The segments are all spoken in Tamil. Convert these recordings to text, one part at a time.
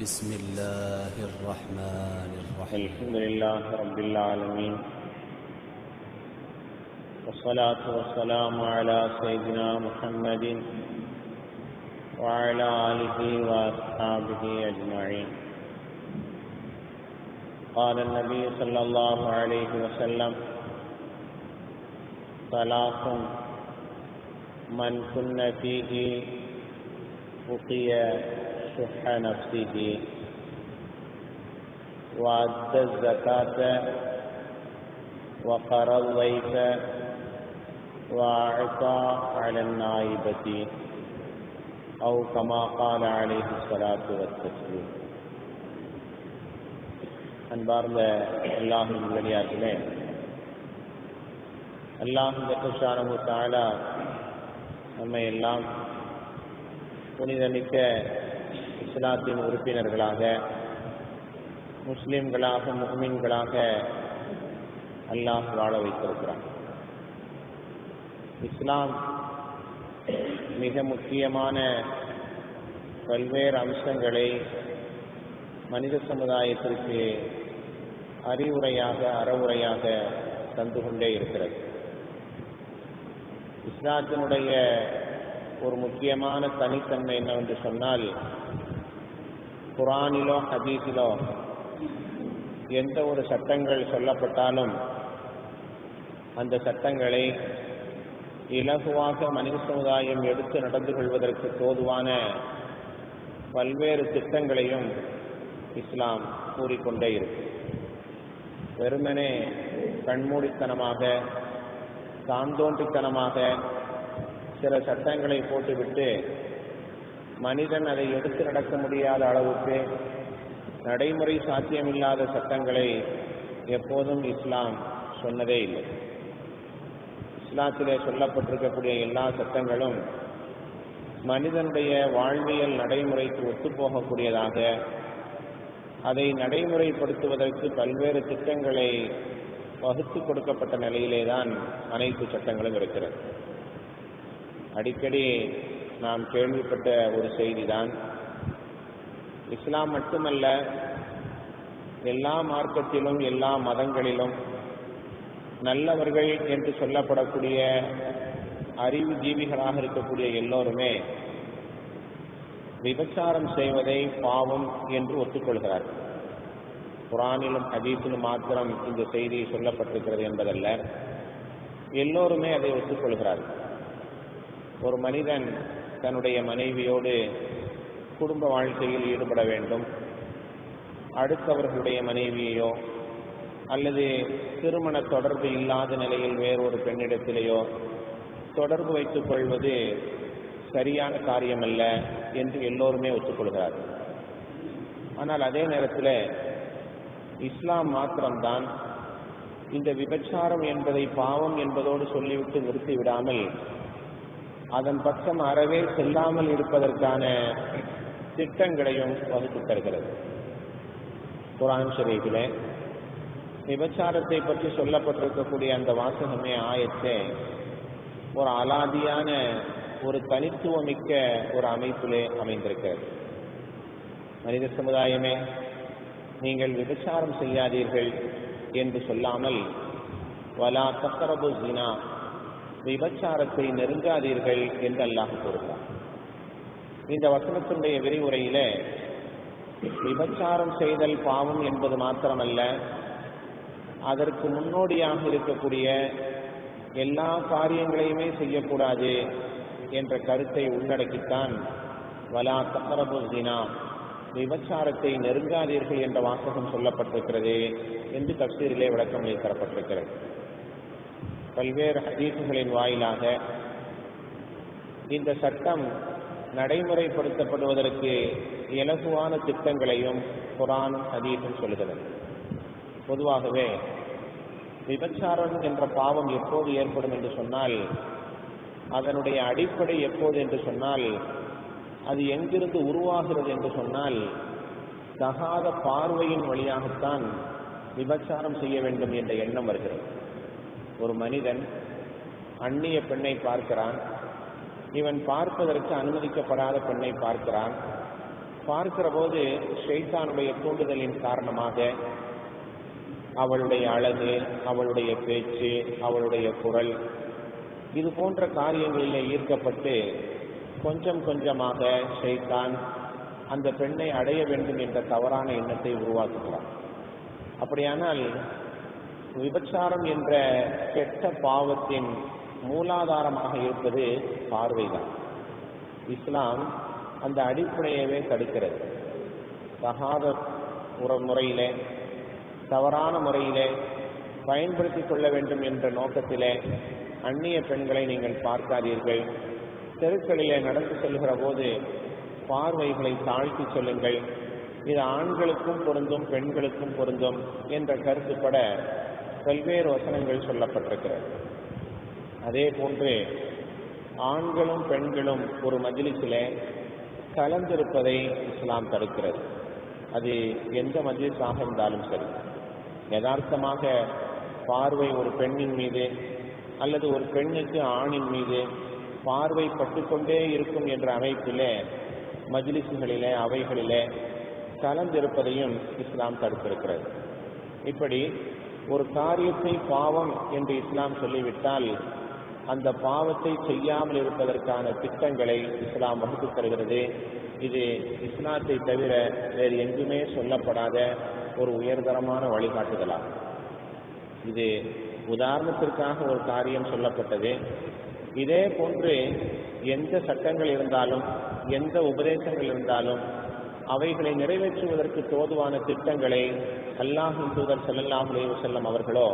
بسم الله الرحمن الرحيم. الحمد لله رب العالمين. والصلاة والسلام على سيدنا محمد وعلى آله وأصحابه أجمعين. قال النبي صلى الله عليه وسلم ثلاث من كن فيه وقي شح نفسه وأدى الزكاة وقرى الضيف وأعطى على النائبة أو كما قال عليه الصلاة والتسليم அன்பார்ந்த அல்லாஹின் வெளியாட்டிலே அல்லாஹ் ஜக்கஷானு தாலா நம்மை எல்லாம் புனிதமிக்க இஸ்லாத்தின் உறுப்பினர்களாக முஸ்லிம்களாக முஸ்லிம்களாக அல்லாஹ் வாழ வைத்திருக்கிறான். இஸ்லாம் மிக முக்கியமான பல்வேறு அம்சங்களை மனித சமுதாயத்திற்கு அறிவுரையாக அறவுரையாக தந்து கொண்டே இருக்கிறது. இஸ்லாத்தினுடைய ஒரு முக்கியமான தனித்தன்மை என்னவென்று சொன்னால் குரானிலோ ஹதீஸிலோ எந்த ஒரு சட்டங்கள் சொல்லப்பட்டாலும் அந்த சட்டங்களை இலகுவாக மனித சமுதாயம் எடுத்து நடந்து கொள்வதற்கு தோதுவான பல்வேறு திட்டங்களையும் இஸ்லாம் கூறிக்கொண்டே இருக்கு. வெறுமனே கண்மூடித்தனமாக தாந்தோன்றித்தனமாக சில சட்டங்களை போட்டுவிட்டு மனிதன் அதை எடுத்து நடக்க முடியாத அளவுக்கு நடைமுறை சாத்தியமில்லாத சட்டங்களை எப்போதும் இஸ்லாம் சொன்னதே இல்லை. இஸ்லாத்திலே சொல்லப்பட்டிருக்கக்கூடிய எல்லா சட்டங்களும் மனிதனுடைய வாழ்வியல் நடைமுறைக்கு ஒத்துப்போகக்கூடியதாக அதை நடைமுறைப்படுத்துவதற்கு பல்வேறு திட்டங்களை வகுத்து கொடுக்கப்பட்ட நிலையிலே தான் அனைத்து சட்டங்களும் இருக்கிறது. அடிக்கடி நாம் கேள்விப்பட்ட ஒரு செய்திதான். இஸ்லாம் மட்டுமல்ல எல்லா மார்க்கத்திலும் எல்லா மதங்களிலும் நல்லவர்கள் என்று சொல்லப்படக்கூடிய அறிவு ஜீவிகளாக இருக்கக்கூடிய எல்லோருமே விபச்சாரம் செய்வதை பாவம் என்று ஒத்துக்கொள்கிறார்கள். குரானிலும் ஹதீஸிலும் மாத்திரம் இந்த செய்தி சொல்லப்பட்டிருக்கிறது என்பதல்ல. எல்லோருமே அதை ஒத்துக்கொள்கிறார்கள். ஒரு மனிதன் தன்னுடைய மனைவியோடு குடும்ப வாழ்க்கையில் ஈடுபட வேண்டும். அடுத்தவர்களுடைய மனைவியையோ அல்லது திருமண தொடர்பு இல்லாத நிலையில் வேறொரு பெண்ணிடத்திலேயோ தொடர்பு வைத்துக் கொள்வது சரியான காரியம் அல்ல என்று எல்லோருமே ஒத்துக்கொள்கிறார்கள் ஆனால் அதே நேரத்தில் இஸ்லாம் மாத்திரம்தான் இந்த விபச்சாரம் என்பதை பாவம் என்பதோடு சொல்லிவிட்டு நிறுத்தி விடாமல் அதன் பக்கம் அறவே செல்லாமல் இருப்பதற்கான திட்டங்களையும் வகுத்து தருகிறது. குரான் ஷரீஃபில் விபச்சாரத்தை பற்றி சொல்லப்பட்டிருக்கக்கூடிய அந்த வாசகமே ஆயத்தை ஒரு அலாதியான ஒரு தனித்துவமிக்க ஒரு அமைப்பிலே அமைந்திருக்கிறது. மனித சமுதாயமே நீங்கள் விபச்சாரம் செய்யாதீர்கள் என்று சொல்லாமல் வலா தக்கரபு ஜினா விபச்சாரத்தை நெருங்காதீர்கள் என்று அல்லாஹ் கூறுகிறார். இந்த வசனத்தினுடைய விரிவுரையில விபச்சாரம் செய்தல் பாவம் என்பது மாத்திரமல்ல அதற்கு முன்னோடியாக இருக்கக்கூடிய எல்லா காரியங்களையுமே செய்யக்கூடாது என்ற கருத்தை உள்ளடக்கித்தான் வலா தக்கரபு தினா விபச்சாரத்தை நெருங்காதீர்கள் என்ற வாசகம் சொல்லப்பட்டிருக்கிறது என்று தப்சீரிலே விளக்கம் தரப்பட்டிருக்கிறது பல்வேறு ஹதீசுகளின் வாயிலாக இந்த சட்டம் நடைமுறைப்படுத்தப்படுவதற்கு இலகுவான திட்டங்களையும் குரான் ஹதீஸும் சொல்கிறது பொதுவாகவே விபச்சாரம் என்ற பாவம் எப்போது ஏற்படும் என்று சொன்னால் அதனுடைய அடிப்படை எப்போது என்று சொன்னால் அது எங்கிருந்து உருவாகிறது என்று சொன்னால் தகாத பார்வையின் வழியாகத்தான் விபச்சாரம் செய்ய வேண்டும் என்ற எண்ணம் வருகிறது. ஒரு மனிதன் அந்நிய பெண்ணை பார்க்கிறான். இவன் பார்ப்பதற்கு அனுமதிக்கப்படாத பெண்ணை பார்க்கிறான். பார்க்கிற போது ஷெய்தானுடைய தூண்டுதலின் காரணமாக அவளுடைய அழகு அவளுடைய பேச்சு அவளுடைய குரல் இது போன்ற காரியங்களிலே ஈர்க்கப்பட்டு கொஞ்சம் கொஞ்சமாக ஷெய்தான் அந்த பெண்ணை அடைய வேண்டும் என்ற தவறான எண்ணத்தை உருவாக்குகிறான். அப்படியானால் விபச்சாரம் என்ற கெட்ட பாவத்தின் மூலாதாரமாக இருப்பது பார்வைதான். இஸ்லாம் அந்த அடிப்படையவே தடுக்கிறது. தகாத உற முறையிலே தவறான முறையிலே பயன்படுத்திக் கொள்ள வேண்டும் என்ற நோக்கத்திலே அந்நிய பெண்களை நீங்கள் பார்க்காதீர்கள். தெருக்களிலே நடந்து செல்கிற போது பார்வைகளை தாழ்த்தி சொல்லுங்கள். இது ஆண்களுக்கும் பொருந்தும் பெண்களுக்கும் பொருந்தும் என்ற கருத்துப்பட பல்வேறு வசனங்கள் சொல்லப்பட்டிருக்கிறது. அதே போன்று ஆண்களும் பெண்களும் ஒரு மஜ்லிஸிலே கலந்திருப்பதை இஸ்லாம் தடுக்கிறது. அது எந்த மஜ்லிஸாக இருந்தாலும் சரி. யதார்த்தமாக பார்வை ஒரு பெண்ணின் மீது அல்லது ஒரு பெண்ணுக்கு ஆணின் மீது பார்வை பட்டுக்கொண்டே இருக்கும் என்ற அமைப்பிலே மஜ்லிஸுகளிலே அவைகளிலே கலந்திருப்பதையும் இஸ்லாம் தடுத்திருக்கிறது. இப்படி ஒரு காரியத்தை பாவம் என்று இஸ்லாம் சொல்லிவிட்டால் அந்த பாவத்தை செய்யாமல் இருப்பதற்கான திட்டங்களை இஸ்லாம் வகுத்து தருகிறது. இது இஸ்லாத்தை தவிர வேறு எங்குமே சொல்லப்படாத ஒரு உயர்தரமான வழிகாட்டுதலாகும். இது உதாரணத்திற்காக ஒரு காரியம் சொல்லப்பட்டது. இதே போன்று எந்த சட்டங்கள் இருந்தாலும் எந்த உபதேசங்கள் இருந்தாலும் அவைகளை நிறைவேற்றுவதற்கு தோதுவான திட்டங்களை அல்லாஹின் தூதர் ஸல்லல்லாஹு செல்லும் அவர்களோ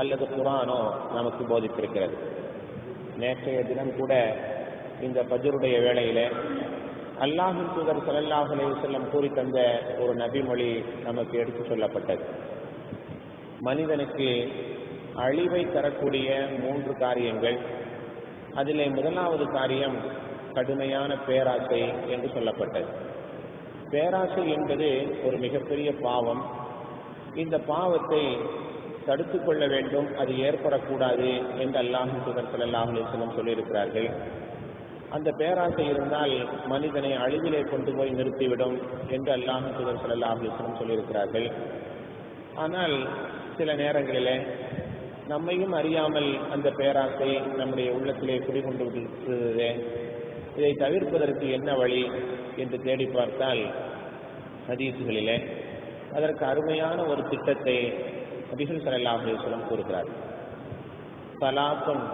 அல்லது குரானோ நமக்கு போதித்திருக்கிறது. நேற்றைய தினம் கூட இந்த பஜருடைய வேளையில அல்லாஹின் தூதர் ஸல்லல்லாஹு செல்லும் கூறி தந்த ஒரு நபிமொழி நமக்கு எடுத்து சொல்லப்பட்டது. மனிதனுக்கு அழிவை தரக்கூடிய மூன்று காரியங்கள். அதிலே முதலாவது காரியம் கடுமையான பேராசை என்று சொல்லப்பட்டது. பேராசை என்பது ஒரு மிகப்பெரிய பாவம். இந்த பாவத்தை தடுத்து கொள்ள வேண்டும் அது ஏற்படக்கூடாது என்று அல்லாஹின் தூதர் ஸல்லல்லாஹு சொல்லியிருக்கிறார்கள். அந்த பேராசை இருந்தால் மனிதனை அழிவிலே கொண்டு போய் நிறுத்திவிடும் என்று அல்லாஹின் தூதர் ஸல்லல்லாஹு சொல்லியிருக்கிறார்கள். ஆனால் சில நேரங்களில் நம்மையும் அறியாமல் அந்த பேராசை நம்முடைய உள்ளத்திலே குடிகொண்டு விடுகிறதே இதை தவிர்ப்பதற்கு என்ன வழி என்று தேடி பார்த்தால் ஹதீசுகளிலே அதற்கு அருமையான ஒரு திட்டத்தை நபிகள் ஸல்லல்லாஹு அலைஹி கூறுகிறார். சலாத்துன்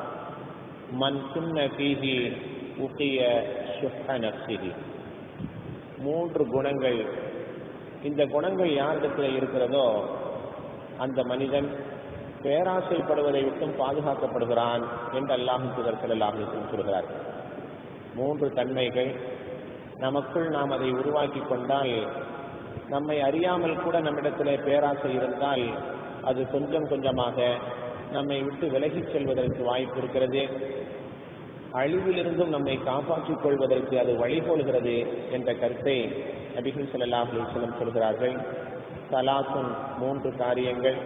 மன் குன்ன ஃபீஹி உக்கிய சுஹ நஃப்ஸிஹி. மூன்று குணங்கள். இந்த குணங்கள் யாரிடத்தில் இருக்கிறதோ அந்த மனிதன் பேராசைப்படுவதை விட்டும் பாதுகாக்கப்படுகிறான் என்று அல்லாஹின் தூதர் செல்லாஹ் அலைஹி கூறுகிறார். சொல்கிறார் மூன்று தன்மைகள். நமக்குள் நாம் அதை உருவாக்கி கொண்டால் நம்மை அறியாமல் கூட நம்மிடத்திலே பேராசை இருந்தால் அது கொஞ்சம் கொஞ்சமாக நம்மை விட்டு விலகிச் செல்வதற்கு வாய்ப்பு இருக்கிறது. அழிவிலிருந்தும் நம்மை காப்பாற்றிக் கொள்வதற்கு அது வழிகோலுகிறது என்ற கருத்தை நபிகள் ஸல்லல்லாஹு அலைஹி சொல்கிறார்கள். சலாத்துன் மூன்று காரியங்கள்.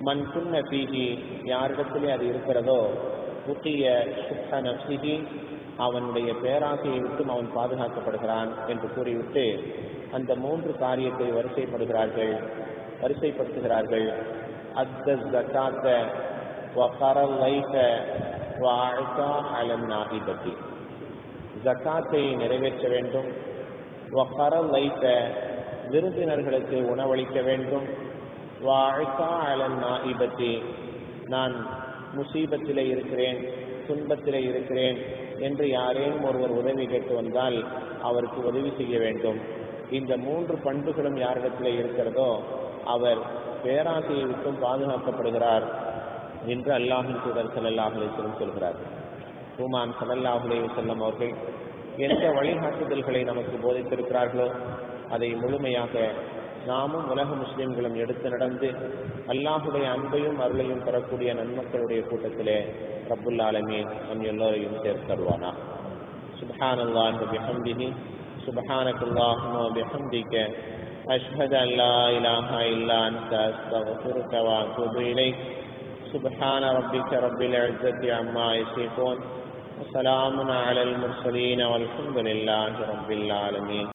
மண் சுண்ண பீகி யாரிடத்திலே அது இருக்கிறதோ புத்திய சுத்த நப்சிகி அவனுடைய பேராசையை விட்டும் அவன் பாதுகாக்கப்படுகிறான் என்று கூறிவிட்டு அந்த மூன்று காரியத்தை வரிசைப்படுகிறார்கள். வரிசைப்படுத்துகிறார்கள். அத்த ஜக்காத்த வைத்த வாழ்த்தா அலன் நாகிபத்தி ஜக்காத்தை நிறைவேற்ற வேண்டும். வகரல் வைத்த விருந்தினர்களுக்கு உணவளிக்க வேண்டும். வாழ்த்தா அலன் நாகிபத்தி நான் முசீபத்திலே இருக்கிறேன் துன்பத்திலே இருக்கிறேன் என்று யாரேனும் ஒருவர் உதவி கேட்டு வந்தால் அவருக்கு உதவி செய்ய வேண்டும். இந்த மூன்று பண்புகளும் யாரிடத்தில் இருக்கிறதோ அவர் பேராசையை விட்டும் பாதுகாக்கப்படுகிறார் என்று அல்லாஹின் தூதர் ஸல்லல்லாஹு சொல்கிறார். ஹுமான் ஸல்லல்லாஹு அலைஹி அவர்கள் எந்த வழிகாட்டுதல்களை நமக்கு போதித்திருக்கிறார்களோ அதை முழுமையாக நாமும் உலக முஸ்லிம்களும் எடுத்து நடந்து அல்லாஹுடைய அன்பையும் அருளையும் பெறக்கூடிய நன்மக்களுடைய கூட்டத்திலே ரப்புல் ஆலமீன் நம் எல்லோரையும் சேர்த்தருவானா سبحان الله وبحمده سبحانك اللهم وبحمدك أشهد أن لا إله إلا أنت أستغفرك وأتوب إليك سبحان ربك رب العزة عما يصفون وسلام على المرسلين والحمد لله رب العالمين